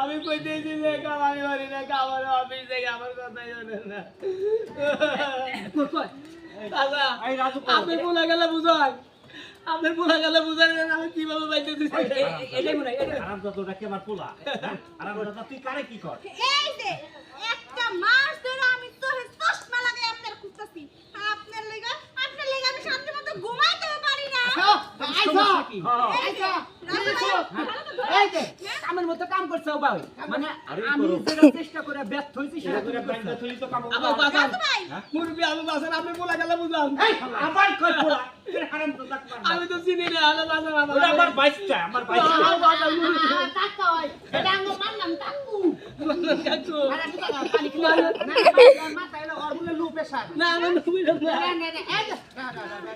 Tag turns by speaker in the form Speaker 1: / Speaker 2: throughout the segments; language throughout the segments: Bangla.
Speaker 1: আমি কইতেছি যে কামাই করি না কামার অফিস থেকে আমার কথাই জানে না। দাদা
Speaker 2: কো।
Speaker 1: আপনি বলে গেলে বুঝান। আপনি বলে গেলে বুঝান আমি কীভাবে পাইতেছি।
Speaker 2: এটাই মনে হয় আরাম তো তোরা কেবার পোলা? আরাম তুই কারে কি কর?
Speaker 3: এই যে একটা মাস ধরে আমি
Speaker 4: কামের মতো কাম করছে ভাই মানে আমি যেটা চেষ্টা করে ব্যর্থ হইছি সেটা
Speaker 2: করে ব্যাংকা থই তো কাম
Speaker 3: আবার বাজান
Speaker 1: মুরবি আলু বাজান আপনি বলা গেল বুঝলাম
Speaker 2: আবার কই পোলা
Speaker 1: আমি তো চিনি না আলু বাজান আমার
Speaker 2: আমার 22টা আমার
Speaker 1: 22টা আলু বাজান
Speaker 4: কাকা হয় এটা আমি মানলাম কাকু
Speaker 1: কাকু
Speaker 4: আরে কালি কি না না মাথায় না অরগুলো লুপে সার
Speaker 1: না না
Speaker 4: তুমি না না না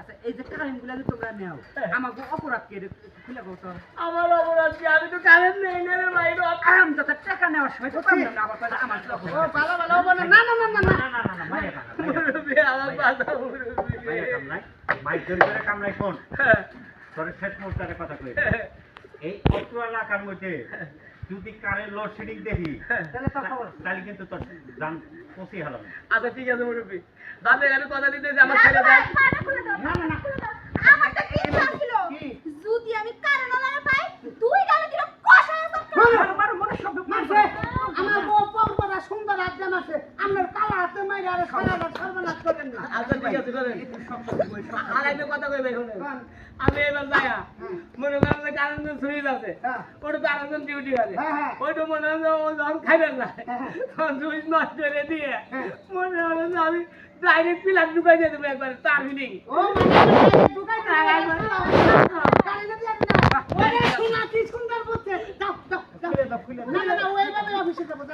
Speaker 4: আচ্ছা এই যে কারেন্টগুলো যে তোমরা নেও আমাকে অপরাধ কে খুলে বলতো
Speaker 1: আমার অপরাধ কি আমি না
Speaker 4: না না না না না
Speaker 2: না না না ভাই মুরব্বি কাম নাই ভাই ধরে ধরে কাম নাই কোন তোর কথা কই এই অত্র এলাকার মধ্যে যদি কারেন্ট লোডশেডিং দেখি
Speaker 4: তাহলে তো খবর
Speaker 2: তাহলে কিন্তু তোর জান পৌঁছে হালাম
Speaker 1: আচ্ছা ঠিক আছে মুরবি দাদা আমি কথা দিতেছি আমার ছেলে
Speaker 3: ভাই,
Speaker 4: না, না, না।
Speaker 3: খুলে দাও। আমার তো কি ছিল? যদি আমি কারে নলারে পাই, তুই গালে দিলে কষা।
Speaker 4: মারো মারো মনে শব্দ মারছে আমার বউ পরপরা সুন্দর আজ্ঞা আছে হাতে মাইরে আরে সর্বনাশ সর্বনাশ করেন না
Speaker 1: আচ্ছা ঠিক আছে করেন আর একটা কথা কই ভাই আমি এবার যাইয়া মনে করেন যে কারেন্ট সুইচ আছে
Speaker 4: হ্যাঁ।
Speaker 1: ওটা তো আরেকজন ডিউটি করে
Speaker 4: হ্যাঁ, হ্যাঁ।
Speaker 1: ওইটা মনে হয় ও যখন খাইবেন না
Speaker 4: হ্যাঁ।
Speaker 1: তখন সুইচ নষ্ট করে দিয়ে
Speaker 4: হ্যাঁ।
Speaker 1: মনে হয় যে আমি ডাইরেক্ট পিলার ঢুকাই দিয়ে দেবো একবার তার
Speaker 4: ও মানে ঢুকাই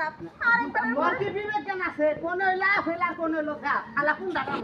Speaker 3: খারাপ। তোর
Speaker 4: কি বিবেক জ্ঞান আছে? কোন হইলা ফেলা কোন হইল খা খালা কোন দাদা